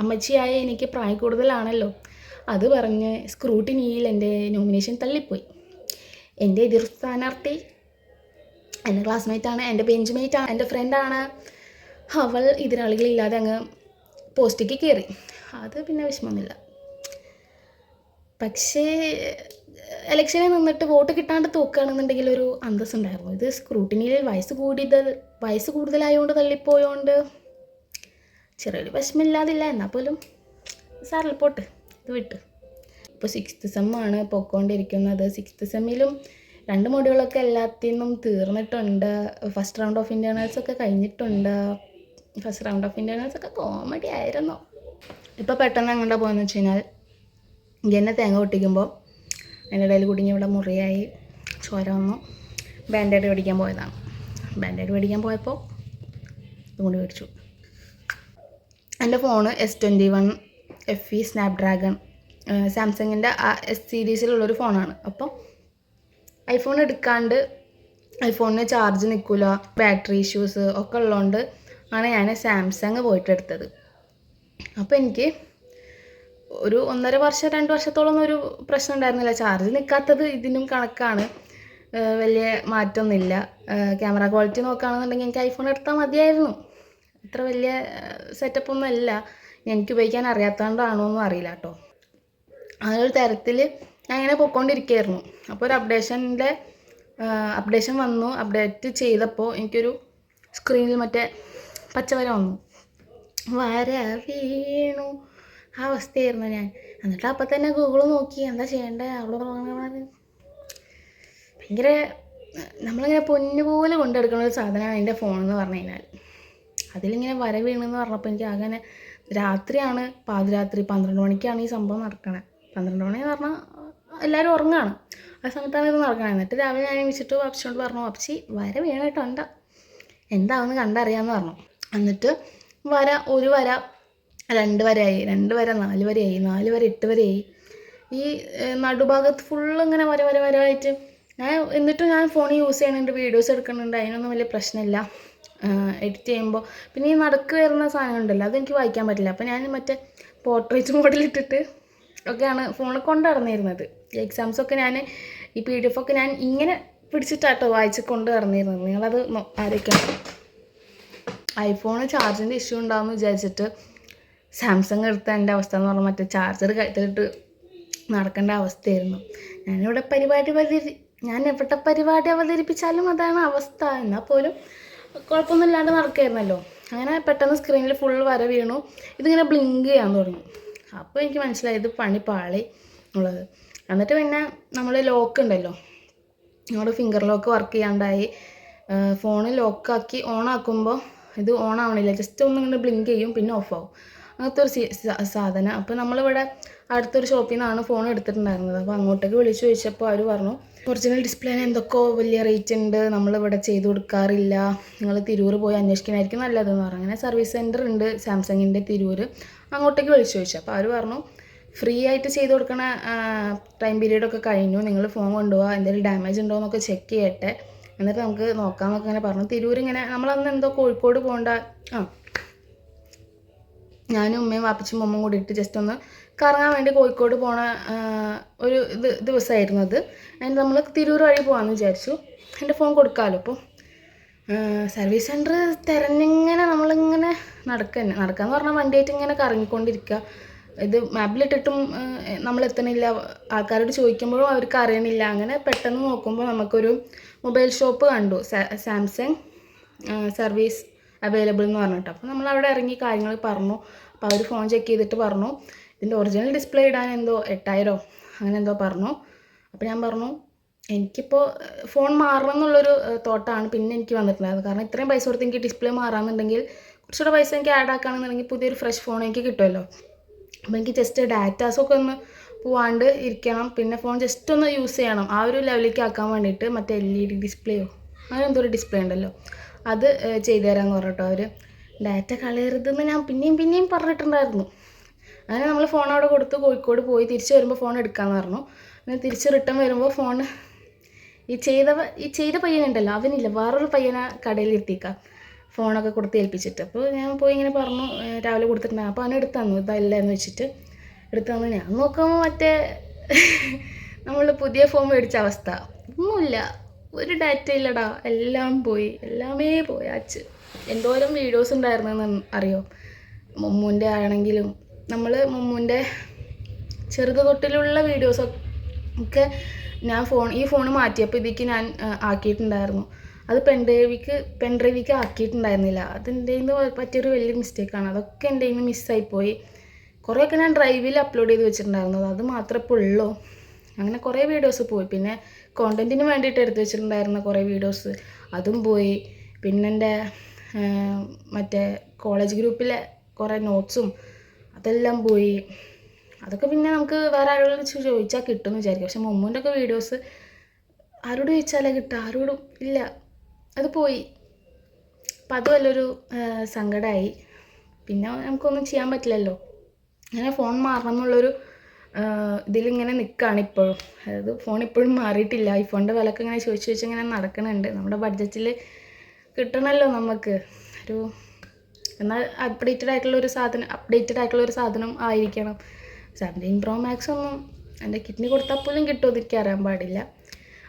അമ്മച്ചിയായ എനിക്ക് പ്രായം കൂടുതലാണല്ലോ അത് പറഞ്ഞ് സ്ക്രൂട്ടിനിയിൽ എന്റെ നോമിനേഷൻ തള്ളിപ്പോയി. എന്റെ എതിർ സ്ഥാനാർത്ഥി എന്റെ ക്ലാസ്മേറ്റാണ് എന്റെ ബെഞ്ച് മേറ്റാണ് എന്റെ ഫ്രണ്ടാണ് അവൾ എതിരാളികളില്ലാതെ അങ്ങ് പോസ്റ്റിക്ക് കയറി അത് പിന്നെ വിഷമമൊന്നുമില്ല. പക്ഷേ ഇലക്ഷനിൽ നിന്നിട്ട് വോട്ട് കിട്ടാണ്ട് തോക്കുകയാണെന്നുണ്ടെങ്കിൽ ഒരു അന്തസ് ഉണ്ടായിരുന്നു ഇത് സ്ക്രൂട്ടിനിയിൽ വയസ്സ് കൂടിയത് വയസ്സ് കൂടുതലായതുകൊണ്ട് തള്ളിപ്പോയോണ്ട് ചെറിയൊരു വിഷമില്ലാതില്ല എന്നാൽ പോലും സാറിൽ പോട്ട് ഇത് വിട്ട്. ഇപ്പോൾ സിക്സ്ത് സെമ്മാണ് പൊക്കോണ്ടിരിക്കുന്നത്. സിക്സ്ത് സെമ്മിലും രണ്ട് മൊഡ്യൂളൊക്കെ എല്ലാത്തിനും തീർന്നിട്ടുണ്ട്. ഫസ്റ്റ് റൗണ്ട് ഓഫ് ഇന്റേർണൽസ് ഒക്കെ കഴിഞ്ഞിട്ടുണ്ട്. ഫസ്റ്റ് റൗണ്ട് ഓഫ് ഇന്റേർണൽസ് ഒക്കെ കോമഡി ആയിരുന്നു. ഇപ്പോൾ പെട്ടെന്ന് അങ്ങോട്ട് പോകുന്ന വെച്ച് കഴിഞ്ഞാൽ എന്നെ തേങ്ങ പൊട്ടിക്കുമ്പോൾ അതിന്റെ ഇടയിൽ കുടുങ്ങി ഇവിടെ മുറിയായി ചോര വന്നു. ബാൻഡേഡ് മേടിക്കാൻ പോയതാണ്. ബാൻഡേഡ് മേടിക്കാൻ പോയപ്പോൾ ഇതുകൊണ്ട് മേടിച്ചു. എന്റെ phone S twenty one FE E Snapdragon സാംസങ്ങിന്റെ ആ എസ് സീരീസിലുള്ളൊരു ഫോണാണ് അപ്പം ഐഫോൺ എടുക്കാണ്ട് ഐഫോണിന് ചാർജ് നിൽക്കില്ല ബാറ്ററി ഇഷ്യൂസ് ഒക്കെ ഉള്ളതുകൊണ്ട് ആണ് ഞാൻ സാംസങ് പോയിട്ട് എടുത്തത് അപ്പോൾ എനിക്ക് ഒരു ഒന്നര വർഷം രണ്ട് വർഷത്തോളം ഒരു പ്രശ്നം ഉണ്ടായിരുന്നില്ല. ചാർജ് നിൽക്കാത്തത് ഇതിനും കണക്കാണ്. വലിയ മാറ്റമൊന്നുമില്ല ക്യാമറ ക്വാളിറ്റി നോക്കുകയാണെന്നുണ്ടെങ്കിൽ എനിക്ക് ഐഫോൺ എടുത്താൽ മതിയായിരുന്നു. അത്ര വലിയ സെറ്റപ്പ് ഒന്നും അല്ല. എനിക്ക് ഉപയോഗിക്കാൻ അറിയാത്തതുകൊണ്ടാണോ എന്നും അറിയില്ല കേട്ടോ. ആ ഒരു തരത്തിൽ ഞാൻ ഇങ്ങനെ പോയിക്കൊണ്ടിരിക്കുകയായിരുന്നു. അപ്പോൾ ഒരു അപ്ഡേഷന്റെ അപ്ഡേഷൻ വന്നു. അപ്ഡേറ്റ് ചെയ്തപ്പോൾ എനിക്കൊരു സ്ക്രീനിൽ മറ്റേ പച്ചവര വന്നു. വര വീണു. ആ അവസ്ഥയായിരുന്നു ഞാൻ. എന്നിട്ട് അപ്പം തന്നെ ഗൂഗിൾ നോക്കി. എന്താ ചെയ്യേണ്ടത് അവൾ ഭയങ്കര നമ്മളിങ്ങനെ പൊന്നു പോലെ കൊണ്ടെടുക്കുന്ന ഒരു സാധനമാണ് എന്റെ ഫോൺ എന്ന് പറഞ്ഞു കഴിഞ്ഞാൽ. അതിലിങ്ങനെ വര വീണെന്ന് പറഞ്ഞപ്പോൾ എനിക്ക് അങ്ങനെ രാത്രിയാണ് പാതിരാത്രി പന്ത്രണ്ട് മണിക്കാണ് ഈ സംഭവം നടക്കണത് പന്ത്രണ്ട് മണി എന്ന് പറഞ്ഞാൽ എല്ലാവരും ഉറങ്ങാണ്. ആ സമയത്താണ് ഇത് നടക്കണത് എന്നിട്ട് രാവിലെ ഞാൻ വിളിച്ചിട്ട് വാപ്പിച്ചോണ്ട് പറഞ്ഞു വാപ്പിച്ചി വര വീണിട്ട് എന്താ എന്താണെന്ന് കണ്ടറിയാമെന്ന് പറഞ്ഞു. എന്നിട്ട് വര ഒരു വര രണ്ട് വരയായി. രണ്ട് വര നാല് വരയായി. നാല് വര എട്ട് വരയായി. ഈ നടുഭാഗത്ത് ഫുള്ള് ഇങ്ങനെ വര വര വര ആയിട്ട് ഞാൻ എന്നിട്ടും ഞാൻ ഫോൺ യൂസ് ചെയ്യുന്നുണ്ട് വീഡിയോസ് എടുക്കുന്നുണ്ട് അതിനൊന്നും വലിയ പ്രശ്നമില്ല. എഡിറ്റ് ചെയ്യുമ്പോൾ പിന്നെ ഈ നടക്ക് വരുന്ന സാധനം ഉണ്ടല്ലോ അതെനിക്ക് വായിക്കാൻ പറ്റില്ല. അപ്പോൾ ഞാൻ മറ്റേ പോർട്രേറ്റ് മോഡലിട്ടിട്ട് ഒക്കെയാണ് ഫോണിൽ കൊണ്ടു നടന്നിരുന്നത്. എക്സാംസൊക്കെ ഞാൻ ഈ പി ഡി എഫ് ഒക്കെ ഞാൻ ഇങ്ങനെ പിടിച്ചിട്ടാട്ടോ വായിച്ച് കൊണ്ട് നടന്നിരുന്നത്. നിങ്ങളത് ആരൊക്കെ ഐഫോണ് ചാർജിന്റെ ഇഷ്യൂ ഉണ്ടാകുമെന്ന് വിചാരിച്ചിട്ട് സാംസങ് എടുത്ത എന്റെ അവസ്ഥ എന്ന് പറഞ്ഞാൽ മറ്റേ ചാർജർ കഴുത്തിലിട്ട് നടക്കേണ്ട അവസ്ഥയായിരുന്നു. ഞാനിവിടെ പരിപാടി അവതരി ഞാൻ എവിടെ പരിപാടി അവതരിപ്പിച്ചാലും അതാണ് അവസ്ഥ. എന്നാൽ പോലും കുഴപ്പമൊന്നും ഇല്ലാണ്ട് നടക്കുകയായിരുന്നല്ലോ. അങ്ങനെ പെട്ടെന്ന് സ്ക്രീനിൽ ഫുൾ വര വീണു. ഇതിങ്ങനെ ബ്ലിങ്ക് ചെയ്യാൻ തുടങ്ങി. അപ്പോൾ എനിക്ക് മനസ്സിലായത് പണി പാളി ഉള്ളത്. എന്നിട്ട് പിന്നെ നമ്മൾ ലോക്ക് ഉണ്ടല്ലോ. നമ്മുടെ ഫിംഗർ ലോക്ക് വർക്ക് ചെയ്യാണ്ടായി ഫോൺ ലോക്കാക്കി ഓൺ ആക്കുമ്പോൾ ഇത് ഓൺ ആവണില്ല. ജസ്റ്റ് ഒന്ന് ഇങ്ങനെ ബ്ലിങ്ക് ചെയ്യും പിന്നെ ഓഫ് ആവും. അങ്ങനത്തെ ഒരു സാധനം. അപ്പോൾ നമ്മളിവിടെ അടുത്തൊരു ഷോപ്പിൽ നിന്നാണ് ഫോൺ എടുത്തിട്ടുണ്ടായിരുന്നത്. അപ്പോൾ അങ്ങോട്ടേക്ക് വിളിച്ചു ചോദിച്ചപ്പോൾ അവർ പറഞ്ഞു ഒറിജിനൽ ഡിസ്പ്ലേന് എന്തൊക്കെയോ വലിയ റേറ്റ് ഉണ്ട് നമ്മളിവിടെ ചെയ്ത് കൊടുക്കാറില്ല. നിങ്ങൾ തിരൂർ പോയി അന്വേഷിക്കണമായിരിക്കും നല്ലതെന്ന് പറഞ്ഞു. അങ്ങനെ സർവീസ് സെന്റർ ഉണ്ട് സാംസങ്ങിന്റെ തിരൂർ അങ്ങോട്ടേക്ക് വിളിച്ചു ചോദിച്ചു. അപ്പോൾ അവർ പറഞ്ഞു ഫ്രീ ആയിട്ട് ചെയ്ത് കൊടുക്കണ ടൈം പീരീഡ് ഒക്കെ കഴിഞ്ഞു. നിങ്ങൾ ഫോൺ കൊണ്ടുപോകുക എന്തെങ്കിലും ഡാമേജ് ഉണ്ടോ എന്നൊക്കെ ചെക്ക് ചെയ്യട്ടെ. എന്നിട്ട് നമുക്ക് നോക്കാം നോക്കാമെന്നൊക്കെ ഇങ്ങനെ പറഞ്ഞു. തിരൂർ ഇങ്ങനെ നമ്മളന്ന് എന്തോ കോഴിക്കോട് പോകേണ്ട ആ. ഞാനും ഉമ്മയും വാപ്പച്ചും ഉമ്മയും കൂടി ഇട്ട് ജസ്റ്റ് ഒന്ന് കറങ്ങാൻ വേണ്ടി കോഴിക്കോട് പോണ ഒരു ഇത് ദിവസമായിരുന്നു അത്. അതിന് നമ്മൾ തിരൂർ വഴി പോകാമെന്ന് വിചാരിച്ചു. എന്റെ ഫോൺ കൊടുക്കാമല്ലോ അപ്പോൾ സർവീസ് സെന്റർ തിരഞ്ഞിങ്ങനെ നമ്മളിങ്ങനെ നടക്കുക നടക്കുക എന്ന് പറഞ്ഞാൽ വണ്ടിയായിട്ട് ഇങ്ങനെ കറങ്ങിക്കൊണ്ടിരിക്കുക ഇത് മാപ്പിലിട്ടിട്ടും നമ്മൾ എത്തണില്ല ആൾക്കാരോട് ചോദിക്കുമ്പോഴും അവർക്ക് അറിയണില്ല അങ്ങനെ പെട്ടെന്ന് നോക്കുമ്പോൾ നമുക്കൊരു മൊബൈൽ ഷോപ്പ് കണ്ടു. സാംസങ് സർവീസ് അവൈലബിൾ എന്ന് പറഞ്ഞിട്ട്. അപ്പോൾ നമ്മൾ അവിടെ ഇറങ്ങി കാര്യങ്ങൾ പറഞ്ഞു. അപ്പോൾ അവർ ഫോൺ ചെക്ക് ചെയ്തിട്ട് പറഞ്ഞു. ഇതിന്റെ ഒറിജിനൽ ഡിസ്പ്ലേ ഇടാൻ എന്തോ എട്ടായിരോ അങ്ങനെ എന്തോ പറഞ്ഞു. അപ്പോൾ ഞാൻ പറഞ്ഞു എനിക്കിപ്പോൾ ഫോൺ മാറണം എന്നുള്ളൊരു തോട്ടാണ് പിന്നെ എനിക്ക് വന്നിട്ടുണ്ടായിരുന്നത് കാരണം ഇത്രയും പൈസ കൊടുത്ത് എനിക്ക് ഡിസ്പ്ലേ മാറാമെന്നുണ്ടെങ്കിൽ കുറച്ചുകൂടെ പൈസ എനിക്ക് ആഡ് ആക്കുകയാണെന്നുണ്ടെങ്കിൽ പുതിയൊരു ഫ്രഷ് ഫോൺ എനിക്ക് കിട്ടുമല്ലോ അപ്പോൾ എനിക്ക് ജസ്റ്റ് ഡാറ്റാസൊക്കെ ഒന്ന് പോവാണ്ട് ഇരിക്കണം. പിന്നെ ഫോൺ ജസ്റ്റ് ഒന്ന് യൂസ് ചെയ്യണം. ആ ഒരു ലെവലിലേക്ക് ആക്കാൻ വേണ്ടിയിട്ട് മറ്റേ എൽ ഇ ഡി ഡിസ്പ്ലേയോ അങ്ങനെ എന്തോ ഒരു ഡിസ്പ്ലേ ഉണ്ടല്ലോ. അത് ചെയ്തു തരാമെന്ന് പറഞ്ഞിട്ടോ അവർ ഡാറ്റ കളയരുതെന്ന് ഞാൻ പിന്നെയും പിന്നെയും പറഞ്ഞിട്ടുണ്ടായിരുന്നു. അങ്ങനെ നമ്മൾ ഫോൺ അവിടെ കൊടുത്ത് കോഴിക്കോട് പോയി തിരിച്ച് വരുമ്പോൾ ഫോൺ എടുക്കാമെന്ന് പറഞ്ഞു. അങ്ങനെ തിരിച്ച് റിട്ടേൺ വരുമ്പോൾ ഫോൺ ഈ ചെയ്ത ഈ ചെയ്ത പയ്യനുണ്ടല്ലോ അവനില്ല. വേറൊരു പയ്യനെ കടയിൽ ഇരുത്തിക്കാം ഫോണൊക്കെ കൊടുത്ത് ഏൽപ്പിച്ചിട്ട്. അപ്പോൾ ഞാൻ പോയി ഇങ്ങനെ പറഞ്ഞു രാവിലെ കൊടുത്തിട്ടുണ്ടായിരുന്നു അപ്പോൾ അവനെ എടുത്തു തന്നു. ഇതല്ല എന്ന് വെച്ചിട്ട് എടുത്തു തന്നു. ഞാൻ നോക്കുമ്പോൾ മറ്റേ നമ്മൾ പുതിയ ഫോൺ മേടിച്ച അവസ്ഥ. ഒന്നുമില്ല. ഒരു ഡാറ്റ ഇല്ലടാ. എല്ലാം പോയി. എല്ലാമേ പോയി. അച് എന്തോരം വീഡിയോസ് ഉണ്ടായിരുന്നെന്ന് അറിയോ? മമ്മൂന്റെ ആണെങ്കിലും നമ്മൾ മമ്മൂന്റെ ചെറുത് തൊട്ടിലുള്ള വീഡിയോസൊക്കെ ഞാൻ ഫോൺ ഈ ഫോൺ മാറ്റിയപ്പോൾ ഇതിക്ക് ഞാൻ ആക്കിയിട്ടുണ്ടായിരുന്നു. അത് പെൺഡ്രൈവിക്ക് പെൺഡ്രൈവിക്ക് ആക്കിയിട്ടുണ്ടായിരുന്നില്ല. അതെന്റെ പറ്റിയൊരു വലിയ മിസ്റ്റേക്കാണ് അതൊക്കെ എന്റെ നിന്ന് മിസ്സായിപ്പോയി കുറേയൊക്കെ ഞാൻ ഡ്രൈവിൽ അപ്ലോഡ് ചെയ്ത് വെച്ചിട്ടുണ്ടായിരുന്നു. അത് മാത്രമേ ഇപ്പോൾ ഉള്ളൂ. അങ്ങനെ കുറേ വീഡിയോസ് പോയി. പിന്നെ കോണ്ടന്റിന് വേണ്ടിയിട്ട് എടുത്ത് വെച്ചിട്ടുണ്ടായിരുന്ന കുറേ വീഡിയോസ് അതും പോയി. പിന്നെ എന്റെ മറ്റേ കോളേജ് ഗ്രൂപ്പിലെ കുറേ നോട്ട്സും അതെല്ലാം പോയി. അതൊക്കെ പിന്നെ നമുക്ക് വേറെ ആരോട് ചോദിച്ചാൽ കിട്ടുമെന്ന് വിചാരിക്കും. പക്ഷെ മമ്മൂന്റെ ഒക്കെ വീഡിയോസ് ആരോട് ചോദിച്ചാലേ കിട്ടുക ആരോടും ഇല്ല. അത് പോയി. അപ്പം അത് വല്ലൊരു സങ്കടമായി പിന്നെ നമുക്കൊന്നും ചെയ്യാൻ പറ്റില്ലല്ലോ. അങ്ങനെ ഫോൺ മാറണം എന്നുള്ളൊരു ഇതിലിങ്ങനെ നിൽക്കുകയാണ് ഇപ്പോഴും. അതായത് ഫോൺ ഇപ്പോഴും മാറിയിട്ടില്ല. ഐഫോണിന്റെ വിലക്ക് ഇങ്ങനെ ചോദിച്ചു ചോദിച്ച് ഇങ്ങനെ നടക്കുന്നുണ്ട് നമ്മുടെ ബഡ്ജറ്റിൽ കിട്ടണമല്ലോ നമുക്ക്. ഒരു എന്നാൽ അപ്ഡേറ്റഡ് ആയിട്ടുള്ള ഒരു സാധനം അപ്ഡേറ്റഡ് ആയിട്ടുള്ള ഒരു സാധനം ആയിരിക്കണം. സെവന്റീൻ പ്രോ മാക്സ് ഒന്നും എന്റെ കിഡ്നി കൊടുത്താൽ പോലും കിട്ടുമെന്ന് എനിക്ക് അറിയാൻ പാടില്ല.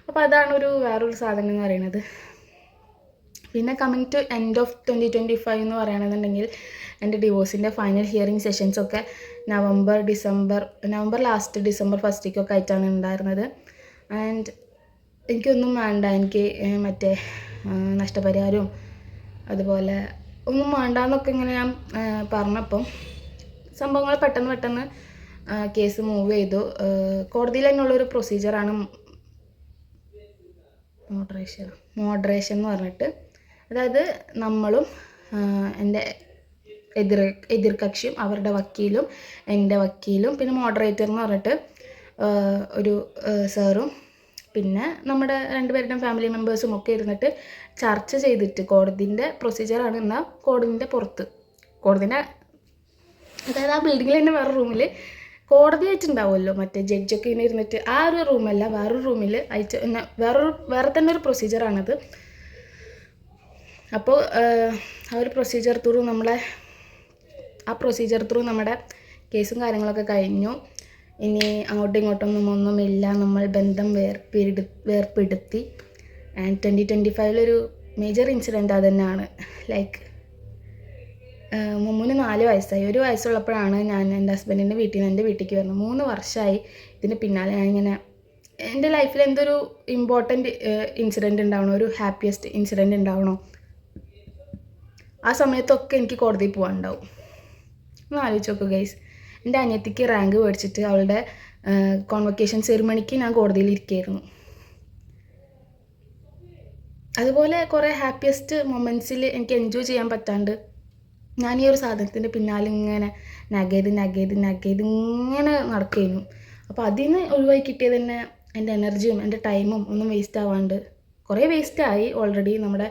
അപ്പോൾ അതാണ് ഒരു വേറൊരു സാധനം എന്ന് പറയുന്നത്. പിന്നെ coming to end of twenty twenty five എന്ന് പറയുകയാണെന്നുണ്ടെങ്കിൽ എന്റെ ഡിവോഴ്സിന്റെ final hearing സെഷൻസൊക്കെ November December November last December ഫസ്റ്റിക്കൊക്കെ ആയിട്ടാണ് ഉണ്ടായിരുന്നത്. ആൻഡ് എനിക്കൊന്നും വേണ്ട എനിക്ക് മറ്റേ നഷ്ടപരിഹാരവും അതുപോലെ ഒന്നും വേണ്ട എന്നൊക്കെ ഇങ്ങനെ ഞാൻ പറഞ്ഞപ്പം സംഭവങ്ങൾ പെട്ടെന്ന് പെട്ടെന്ന് കേസ് മൂവ് ചെയ്തു. കോടതിയിൽ തന്നെയുള്ളൊരു പ്രൊസീജിയറാണ് മോഡറേഷൻ മോഡറേഷൻ എന്ന് പറഞ്ഞിട്ട്. അതായത് നമ്മളും എന്റെ എതിർ എതിർകക്ഷിയും അവരുടെ വക്കീലും എന്റെ വക്കീലും പിന്നെ മോഡറേറ്റർ എന്ന് പറഞ്ഞിട്ട് ഒരു സാറും പിന്നെ നമ്മുടെ രണ്ടുപേരുടെയും ഫാമിലി മെമ്പേഴ്സും ഒക്കെ ഇരുന്നിട്ട് ചർച്ച ചെയ്തിട്ട് കോടതിന്റെ പ്രൊസീജിയറാണ് എന്നാൽ കോടതിന്റെ പുറത്ത്. കോടതിന്റെ അതായത് ആ ബിൽഡിങ്ങിൽ തന്നെ വേറെ റൂമിൽ കോടതി ആയിട്ടുണ്ടാവുമല്ലോ. മറ്റേ ജഡ്ജൊക്കെ ഇങ്ങനെ ഇരുന്നിട്ട് ആ ഒരു റൂമല്ല വേറൊരു റൂമിൽ അയച്ച് വേറൊരു വേറെ തന്നെ ഒരു പ്രൊസീജിയറാണത് അപ്പോൾ ആ ഒരു പ്രൊസീജിയർ ത്രൂ നമ്മളെ ആ പ്രൊസീജിയർ ത്രൂ നമ്മുടെ കേസും കാര്യങ്ങളൊക്കെ കഴിഞ്ഞു. ഇനി അങ്ങോട്ടും ഇങ്ങോട്ടൊന്നും ഒന്നുമില്ല. നമ്മൾ ബന്ധം വേർപിരി വേർപ്പെടുത്തി. ആൻഡ് ട്വന്റി ട്വന്റി ഫൈവിലൊരു മേജർ ഇൻസിഡന്റ് അത് തന്നെയാണ് ലൈക്ക് മുമ്മിന് നാല് വയസ്സായി. ഒരു വയസ്സുള്ളപ്പോഴാണ് ഞാൻ എന്റെ ഹസ്ബൻഡിന്റെ വീട്ടിൽ നിന്ന് എന്റെ വീട്ടിലേക്ക് വരുന്നത്. മൂന്ന് വർഷമായി ഇതിന് പിന്നാലെ ഞാൻ ഇങ്ങനെ എന്റെ ലൈഫിൽ എന്തൊരു ഇമ്പോർട്ടന്റ് ഇൻസിഡന്റ് ഉണ്ടാവണോ? ഒരു ഹാപ്പിയസ്റ്റ് ഇൻസിഡന്റ് ഉണ്ടാവണോ? ആ സമയത്തൊക്കെ എനിക്ക് കോടതിയിൽ പോകാനുണ്ടാവും ഒന്ന് ആലോചിച്ച് നോക്കുക ഗൈസ് എന്റെ അനിയത്തിക്ക് റാങ്ക് മേടിച്ചിട്ട് അവളുടെ കോൺവക്കേഷൻ സെറിമണിക്ക് ഞാൻ കോടതിയിൽ ഇരിക്കുകയായിരുന്നു അതുപോലെ കുറേ ഹാപ്പിയസ്റ്റ് മൊമെന്റ്സിൽ എനിക്ക് എൻജോയ് ചെയ്യാൻ പറ്റാണ്ട് ഞാൻ ഈ ഒരു സാധനത്തിന്റെ പിന്നാലെ ഇങ്ങനെ നഗേത് നഗേത് നഗേത് ഇങ്ങനെ നടക്കുകയായിരുന്നു അപ്പോൾ അതിൽ നിന്ന് ഒഴിവായി കിട്ടിയത് തന്നെ എന്റെ എനർജിയും എന്റെ ടൈമും ഒന്നും വേസ്റ്റ് ആവാണ്ട് കുറേ വേസ്റ്റ് ആയി ഓൾറെഡി നമ്മുടെ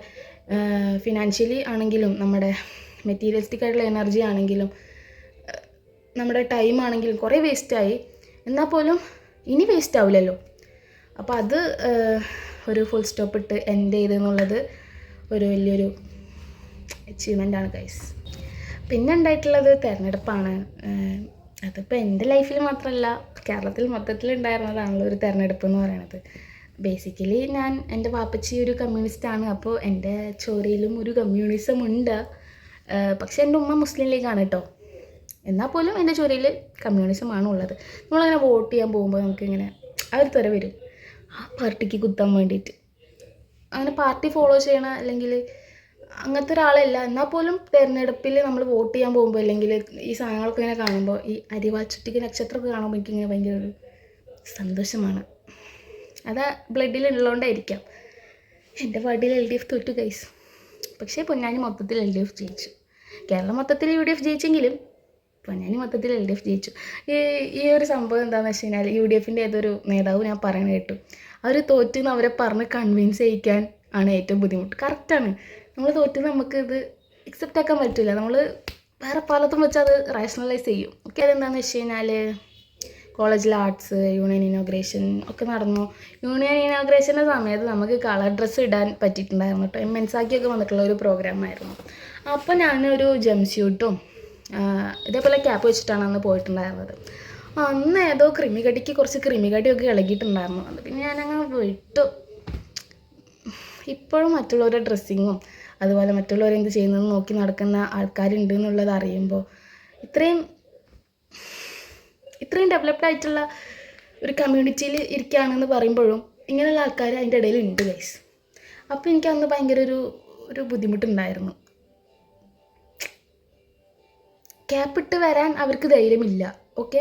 ഫിനാൻഷ്യലി ആണെങ്കിലും നമ്മുടെ മെറ്റീരിയലിസ്റ്റിക് ആയിട്ടുള്ള എനർജി ആണെങ്കിലും നമ്മുടെ ടൈം ആണെങ്കിലും കുറേ വേസ്റ്റായി എന്നാൽ പോലും ഇനി വേസ്റ്റ് ആവില്ലല്ലോ. അപ്പോൾ അത് ഒരു ഫുൾ സ്റ്റോപ്പ് ഇട്ട് എൻഡ് ചെയ്തെന്നുള്ളത് ഒരു വലിയൊരു അച്ചീവ്മെന്റ് ആണ് ഗൈസ് പിന്നെ ഉണ്ടായിട്ടുള്ളത് തിരഞ്ഞെടുപ്പാണ്. അതിപ്പോൾ എന്റെ ലൈഫിൽ മാത്രമല്ല കേരളത്തിൽ മൊത്തത്തിൽ ഉണ്ടായിരുന്നതാണല്ലോ ഒരു തിരഞ്ഞെടുപ്പ് എന്ന് പറയുന്നത്. ബേസിക്കലി ഞാൻ എന്റെ വാപ്പച്ചി ഒരു കമ്മ്യൂണിസ്റ്റ് ആണ്. അപ്പോൾ എന്റെ ചോരയിലും ഒരു കമ്മ്യൂണിസം ഉണ്ട്. പക്ഷെ എന്റെ ഉമ്മ മുസ്ലിം ലീഗാണ് കേട്ടോ എന്നാൽ പോലും എന്റെ ചോരയിൽ കമ്മ്യൂണിസമാണ് ഉള്ളത്. നമ്മളങ്ങനെ വോട്ട് ചെയ്യാൻ പോകുമ്പോൾ നമുക്കിങ്ങനെ അവർ തുര വരും. ആ പാർട്ടിക്ക് കുത്താൻ വേണ്ടിയിട്ട്. അങ്ങനെ പാർട്ടി ഫോളോ ചെയ്യണ അല്ലെങ്കിൽ അങ്ങനത്തെ ഒരാളല്ല. എന്നാൽ പോലും തിരഞ്ഞെടുപ്പിൽ നമ്മൾ വോട്ട് ചെയ്യാൻ പോകുമ്പോൾ അല്ലെങ്കിൽ ഈ സാധനങ്ങളൊക്കെ ഇങ്ങനെ കാണുമ്പോൾ ഈ അരിവാച്ചുട്ടിക്ക് നക്ഷത്രമൊക്കെ കാണുമ്പോൾ എനിക്കിങ്ങനെ ഭയങ്കര ഒരു സന്തോഷമാണ്. അത് ബ്ലഡിൽ ഉള്ളതുകൊണ്ടായിരിക്കാം. എന്റെ വാർഡിൽ എൽ ഡി എഫ് തോറ്റു ഗൈസ് പക്ഷേ പൊന്നാനി മൊത്തത്തിൽ എൽ ഡി എഫ് ജയിച്ചു. കേരളം മൊത്തത്തിൽ യു ഡി എഫ് ജയിച്ചെങ്കിലും പൊന്നാനി മൊത്തത്തിൽ എൽ ഡി എഫ് ജയിച്ചു. ഈ ഈ ഒരു സംഭവം എന്താണെന്ന് വെച്ച് കഴിഞ്ഞാൽ യു ഡി എഫിന്റെ ഏതൊരു നേതാവ് ഞാൻ പറയണ കേട്ടു. അവർ തോറ്റെന്ന് അവരെ പറഞ്ഞ് കൺവിൻസ് ചെയ്യിക്കാൻ ആണ് ഏറ്റവും ബുദ്ധിമുട്ട്. കറക്റ്റാണ് നമ്മൾ തോറ്റ് നമുക്ക് ഇത് അക്സെപ്റ്റ് ആക്കാൻ പറ്റില്ല നമ്മൾ വേറെ പലതും വെച്ച് അത് റാഷണലൈസ് ചെയ്യും. ഓക്കെ അതെന്താണെന്ന് വെച്ച് കഴിഞ്ഞാൽ കോളേജിൽ ആർട്സ് യൂണിയൻ ഇനോഗ്രേഷൻ ഒക്കെ നടന്നു. യൂണിയൻ ഇനോഗ്രേഷന്റെ സമയത്ത് നമുക്ക് കളർ ഡ്രസ്സ് ഇടാൻ പറ്റിയിട്ടുണ്ടായിരുന്നു കേട്ടോ. മെൻസാക്കിയൊക്കെ വന്നിട്ടുള്ള ഒരു പ്രോഗ്രാമായിരുന്നു അപ്പോൾ ഞാനൊരു ജംസ്യൂട്ടും ഇതേപോലെ ക്യാപ്പ് വെച്ചിട്ടാണ് അന്ന് പോയിട്ടുണ്ടായിരുന്നത്. അന്ന് ഏതോ ക്രിമികടിക്ക് കുറച്ച് ക്രിമികടിയൊക്കെ ഇളകിയിട്ടുണ്ടായിരുന്നു. അത് പിന്നെ ഞാനങ്ങ് വിട്ടു. ഇപ്പോഴും മറ്റുള്ളവരുടെ ഡ്രസ്സിങ്ങും അതുപോലെ മറ്റുള്ളവരെന്ത് ചെയ്യുന്നതെന്ന് ചെയ്യുന്നത് നോക്കി നടക്കുന്ന ആൾക്കാരുണ്ട് എന്നുള്ളത് അറിയുമ്പോൾ ഇത്രയും ഇത്രയും ഡെവലപ്ഡ് ആയിട്ടുള്ള ഒരു കമ്മ്യൂണിറ്റിയിൽ ഇരിക്കുകയാണെന്ന് പറയുമ്പോഴും ഇങ്ങനെയുള്ള ആൾക്കാർ അതിന്റെ ഇടയിൽ ഉണ്ട് ഗൈസ് അപ്പോൾ എനിക്ക് അന്ന് ഭയങ്കര ഒരു ഒരു ബുദ്ധിമുട്ടുണ്ടായിരുന്നു. ക്യാപ്പ് ഇട്ട് വരാൻ അവർക്ക് ധൈര്യമില്ല ഓക്കെ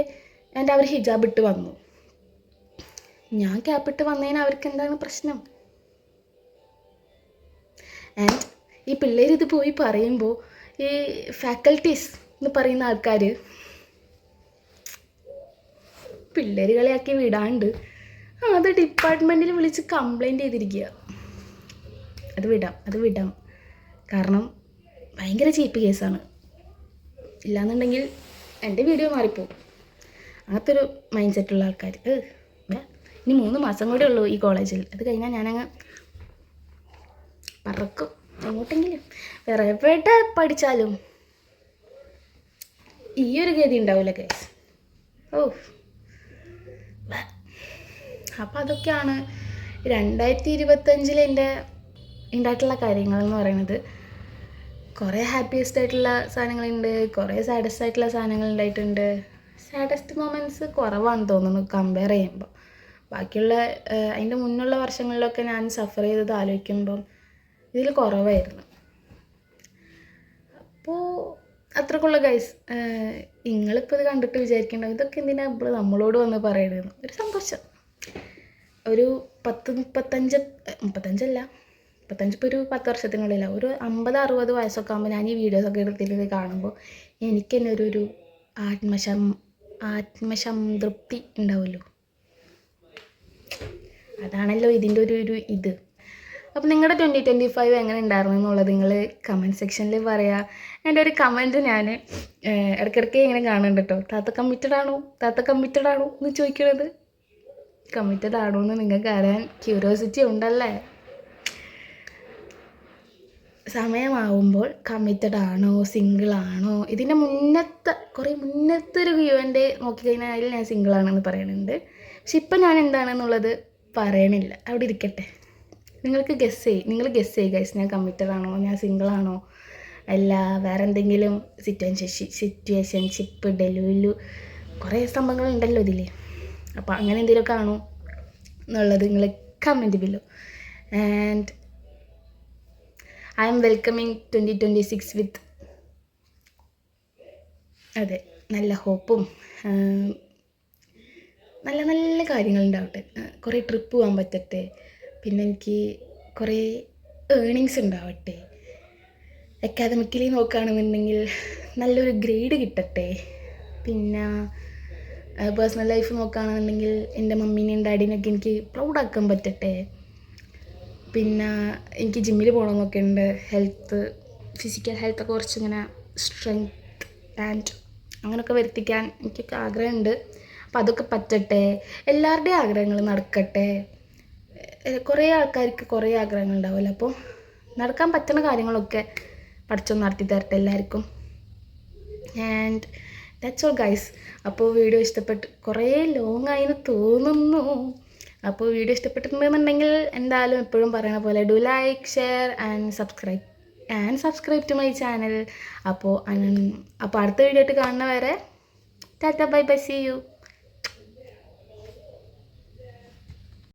എന്റെ അവർ ഹിജാബ് ഇട്ട് വന്നു. ഞാൻ ക്യാപ്പ് ഇട്ട് വന്നതിന് അവർക്ക് എന്താണ് പ്രശ്നം? ആൻഡ് ഈ പിള്ളേർ ഇത് പോയി പറയുമ്പോൾ ഈ ഫാക്കൽറ്റീസ് എന്ന് പറയുന്ന ആൾക്കാർ പിള്ളേർ കളിയാക്കി വിടാണ്ട് അത് ഡിപ്പാർട്ട്മെന്റിൽ വിളിച്ച് കംപ്ലൈന്റ് ചെയ്തിരിക്കുക അത് വിടാം അത് വിടാം. കാരണം ഭയങ്കര ചീപ്പ് കേസാണ്. ഇല്ലാന്നുണ്ടെങ്കിൽ എന്റെ വീഡിയോ മാറിപ്പോവും. അങ്ങനത്തെ ഒരു മൈൻഡ് സെറ്റുള്ള ആൾക്കാർ ഇനി മൂന്ന് മാസം കൂടെ ഉള്ളൂ ഈ കോളേജിൽ അത് കഴിഞ്ഞാൽ ഞാനങ്ങ് പറക്കും. എങ്ങോട്ടെങ്കിലും വേറെ എവിടെ പഠിച്ചാലും ഈ ഒരു ഗതി ഉണ്ടാവില്ല കേസ് ഓ. അപ്പം അതൊക്കെയാണ്. രണ്ടായിരത്തി ഇരുപത്തഞ്ചിൽ എന്റെ ഉണ്ടായിട്ടുള്ള കാര്യങ്ങൾ എന്ന് പറയുന്നത്. കുറേ ഹാപ്പിയസ്റ്റ് ആയിട്ടുള്ള സാധനങ്ങളുണ്ട് കുറേ സാഡസ്റ്റ് ആയിട്ടുള്ള സാധനങ്ങൾ ഉണ്ടായിട്ടുണ്ട് സാഡസ്റ്റ് മൊമെന്റ്സ് കുറവാണെന്ന് തോന്നുന്നു കമ്പയർ ചെയ്യുമ്പോൾ ബാക്കിയുള്ള അതിന്റെ മുന്നുള്ള വർഷങ്ങളിലൊക്കെ ഞാൻ സഫർ ചെയ്തത് ആലോചിക്കുമ്പം ഇതിൽ കുറവായിരുന്നു. അപ്പോൾ അത്രക്കുള്ള ഗൈസ് നിങ്ങളിപ്പോൾ ഇത് കണ്ടിട്ട് വിചാരിക്കേണ്ട ഇതൊക്കെ എന്തിനാ ഇപ്പോൾ നമ്മളോട് വന്ന് പറയുന്നത് ഒരു സന്തോഷം. ഒരു പത്ത് മുപ്പത്തഞ്ച് മുപ്പത്തഞ്ചല്ല. മുപ്പത്തഞ്ച് ഇപ്പോൾ ഒരു പത്ത് വർഷത്തിനുള്ളില്ല ഒരു അമ്പത് അറുപത് വയസ്സൊക്കെ ആകുമ്പോൾ ഞാൻ ഈ വീഡിയോസൊക്കെ എടുത്തിട്ട് കാണുമ്പോൾ എനിക്ക് തന്നെ ഒരു ഒരു ആത്മശം ആത്മസംതൃപ്തി ഉണ്ടാവുമല്ലോ. അതാണല്ലോ ഇതിന്റെ ഒരു ഒരു ഇത്. അപ്പോൾ നിങ്ങളുടെ ട്വന്റി ട്വന്റി ഫൈവ് എങ്ങനെ ഉണ്ടായിരുന്നു എന്നുള്ളത് നിങ്ങൾ കമന്റ് സെക്ഷനിൽ പറയുക എന്റെ ഒരു കമന്റ് ഞാൻ ഇടയ്ക്കിടയ്ക്ക് ഇങ്ങനെ കാണുന്നുണ്ട് കേട്ടോ താത്ത കമ്മിറ്റഡ് ആണോ? താത്ത കമ്മിറ്റഡ് ആണോ? എന്ന് ചോദിക്കണത് കമ്മിറ്റഡ് ആണോ എന്ന് നിങ്ങൾക്ക് അറിയാൻ ക്യൂരിയോസിറ്റി ഉണ്ടല്ലേ? സമയമാവുമ്പോൾ കമ്മിറ്റഡ് ആണോ സിംഗിൾ ആണോ? ഇതിന്റെ മുന്നത്തെ കുറേ മുന്നത്തെ ഒരു വ്യൂ എന്റെ നോക്കിക്കഴിഞ്ഞാൽ ഞാൻ സിംഗിൾ ആണെന്ന് പറയുന്നുണ്ട്. പക്ഷെ ഇപ്പം ഞാൻ എന്താണെന്നുള്ളത് പറയണില്ല. അവിടെ ഇരിക്കട്ടെ. നിങ്ങൾക്ക് ഗസ് ചെയ്യും നിങ്ങൾ ഗസ് ചെയ്യുക ഗൈസ് ഞാൻ കമ്മിറ്റഡ് ആണോ ഞാൻ സിംഗിൾ ആണോ? അല്ല വേറെ എന്തെങ്കിലും സിറ്റുവേഷൻ സിറ്റുവേഷൻഷിപ്പ് ഡെലുലു കുറേ സംഭവങ്ങളുണ്ടല്ലോ ഇതിൽ അപ്പോൾ അങ്ങനെ എന്തെങ്കിലുമൊക്കെ ആണോ എന്നുള്ളത് നിങ്ങൾ comment below and I am welcoming twenty twenty six with അതെ നല്ല ഹോപ്പും നല്ല നല്ല കാര്യങ്ങളുണ്ടാവട്ടെ കുറേ ട്രിപ്പ് പോകാൻ പറ്റട്ടെ. പിന്നെ എനിക്ക് കുറേ ഏണിങ്സ് ഉണ്ടാവട്ടെ. അക്കാദമിക്കലി നോക്കുകയാണെന്നുണ്ടെങ്കിൽ നല്ലൊരു ഗ്രേഡ് കിട്ടട്ടെ. പിന്നെ പേഴ്സണൽ ലൈഫ് നോക്കുകയാണെന്നുണ്ടെങ്കിൽ എന്റെ മമ്മീനെയും ഡാഡീനെയൊക്കെ എനിക്ക് പ്രൗഡാക്കാൻ പറ്റട്ടെ. പിന്നെ എനിക്ക് ജിമ്മിൽ പോകണമെന്നൊക്കെ ഉണ്ട്. ഹെൽത്ത് ഫിസിക്കൽ ഹെൽത്തൊക്കെ കുറച്ച് ഇങ്ങനെ സ്ട്രെങ്ത് ആൻഡ് അങ്ങനെയൊക്കെ വരുത്തിക്കാൻ എനിക്കൊക്കെ ആഗ്രഹമുണ്ട്. അപ്പം അതൊക്കെ പറ്റട്ടെ. എല്ലാവരുടെയും ആഗ്രഹങ്ങൾ നടക്കട്ടെ. കുറേ ആൾക്കാർക്ക് കുറേ ആഗ്രഹങ്ങൾ ഉണ്ടാവില്ല അപ്പോൾ നടക്കാൻ പറ്റുന്ന കാര്യങ്ങളൊക്കെ പഠിച്ചൊന്ന് നടത്തി തരട്ടെ എല്ലാവർക്കും. ആൻഡ് ദാറ്റ്സ് ഓൾ ഗൈസ് അപ്പോൾ വീഡിയോ ഇഷ്ടപ്പെട്ട് കുറേ ലോങ് ആയിന്ന് തോന്നുന്നു. അപ്പോൾ വീഡിയോ ഇഷ്ടപ്പെട്ടിട്ടുണ്ടെന്നുണ്ടെങ്കിൽ എന്തായാലും എപ്പോഴും പറയണ പോലെ do like share and subscribe and subscribe to my channel അപ്പോൾ അപ്പോൾ അടുത്ത വീഡിയോ ആയിട്ട് കാണുന്ന വരെ tata bye bye see you